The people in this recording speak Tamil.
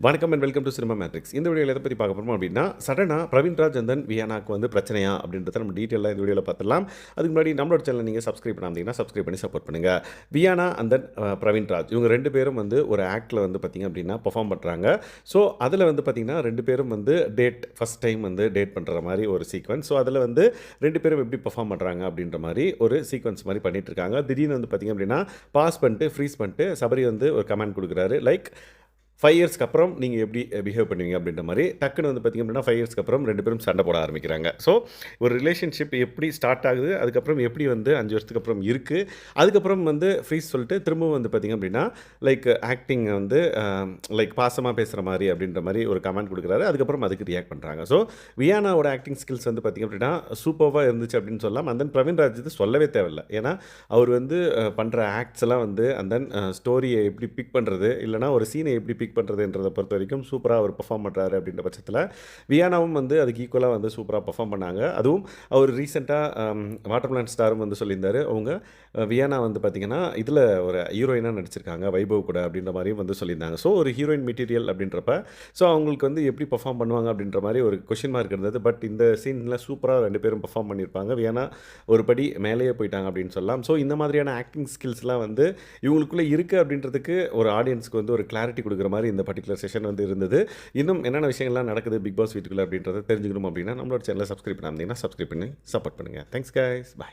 வணக்கம் and welcome to cinema matrix இந்த வீடியோவில் எதை பற்றி பார்க்க போகிறோம் அப்படின்னா சடனாக பிரவீன் ராஜந்தன் வியானாக்கு வந்து பிரச்சனையா அப்படின்றத நம்ம டீட்டெயிலாக இந்த வீடியோவில் பார்த்துலாம் அதுக்கு முன்னாடி நம்மளோட சேனல் நீங்கள் சப்ஸ்கிரைப் பண்ணாமீங்கன்னா சப்ஸ்கிரைப் பண்ணி சப்போர்ட் பண்ணுங்கள் வியானா அந்தன் பிரவீன்ராஜ் இவங்க ரெண்டு பேரும் வந்து ஒரு ஆக்டில் வந்து பார்த்திங்க அப்படின்னா பெர்ஃபார்ம் பண்ணுறாங்க ஸோ அதில் வந்து பார்த்திங்கன்னா ரெண்டு பேரும் வந்து டேட் ஃபஸ்ட் டைம் வந்து டேட் பண்ணுற மாதிரி ஒரு சீக்வன்ஸ் ஸோ அதில் வந்து ரெண்டு பேரும் எப்படி பெர்ஃபார்ம் பண்ணுறாங்க அப்படின்ற மாதிரி ஒரு சீக்வன்ஸ் மாதிரி பண்ணிட்டு இருக்காங்க. திடீர்னு வந்து பார்த்திங்க அப்படின்னா பாஸ் பண்ணிட்டு ஃப்ரீஸ் பண்ணிட்டு சபரி வந்து ஒரு கமெண்ட் கொடுக்குறாரு. லைக் ஃபைவ் இயர்ஸ்க்கு அப்புறம் நீங்கள் எப்படி eh, பிஹேவ் பண்ணுவீங்க அப்படின்ற மாதிரி டக்குன்னு வந்து பார்த்திங்க அப்படின்னா ஃபைவ் இயர்ஸ்க்கு அப்புறம் ரெண்டு பேரும் சண்டை போட ஆரம்பிக்கிறாங்க. ஸோ ஒரு ரிலேஷன்ஷிப் எப்படி ஸ்டார்ட் ஆகுது அதுக்கப்புறம் எப்படி வந்து அஞ்சு வருஷத்துக்கு அப்புறம் இருக்குது அதுக்கப்புறம் வந்து ஃப்ரீஸ் சொல்லிட்டு திரும்பவும் வந்து பார்த்திங்க அப்படின்னா லைக் ஆக்டிங் வந்து um, லைக் பாசமாக பேசுகிற மாதிரி அப்படின்ற மாதிரி ஒரு கமெண்ட் கொடுக்குறாரு. அதுக்கப்புறம் அதுக்கு ரியாக்ட் பண்ணுறாங்க ஸோ வியானாவோட ஆக்டிங் ஸ்கில்ஸ் வந்து பார்த்திங்க அப்படின்னா சூப்பராக இருந்துச்சு அப்படின்னு சொல்லலாம். அந்த பிரவீன் ராஜ் இது சொல்லவே தேவையில்லை. ஏன்னா அவர் வந்து eh, பண்ணுற ஆக்ட்ஸ் எல்லாம் வந்து அந்த ஸ்டோரியை eh, எப்படி பிக் பண்ணுறது இல்லைனா ஒரு சீனை எப்படி பிக் பண்ணுறதுன்றதை பொறுத்த வரைக்கும் சூப்பராக அவர் பர்ஃபார்ம் பண்ணுறாரு அப்படின்ற பட்சத்தில் வியானாவும் வந்து அதுக்கு ஈக்குவலாக வந்து சூப்பராக பர்ஃபார்ம் பண்ணாங்க. அதுவும் அவர் ரீசெண்டாக வாட்டர் பிளான் ஸ்டாரும் வந்து சொல்லியிருந்தார். அவங்க வியானா வந்து பார்த்திங்கன்னா இதில் ஒரு ஹீரோயினாக நடிச்சிருக்காங்க வைபவ் கூட அப்படின்ற மாதிரியும் வந்து சொல்லியிருந்தாங்க. ஸோ ஒரு ஹீரோயின் மெட்டீரியல் அப்படின்றப்ப ஸோ அவங்களுக்கு வந்து எப்படி பர்ஃபார்ம் பண்ணுவாங்க அப்படின்ற மாதிரி ஒரு கொஷின் மார்க் இருந்தது. பட் இந்த சீனில் சூப்பராக ரெண்டு பேரும் பர்ஃபார்ம் பண்ணியிருப்பாங்க. வியானா ஒரு படி மேலேயே போயிட்டாங்க அப்படின்னு சொல்லலாம். ஸோ இந்த மாதிரியான ஆக்டிங் ஸ்கில்ஸ்லாம் வந்து இவங்களுக்குள்ளே இருக்குது அப்படின்றதுக்கு ஒரு ஆடியன்ஸ்க்கு வந்து ஒரு கிளாரிட்டி கொடுக்குற மாதிரி மாதிரி இந்த பர்டிகுலர் செஷன் வந்து இருந்தது. இன்னும் என்னென்ன விஷயங்கள்லாம் நடக்குது பிக் பாஸ் வீட்டுக்குள்ள அப்படின்றத தெரிஞ்சுக்கணும் அப்படின்னா நம்மளோட சேனலை சப்ஸ்கிரைப் பண்ணாமல் சப்ஸ்கிரைப் பண்ணி சப்போர்ட் பண்ணுங்கள் தேங்க்ஸ் கைஸ் பாய்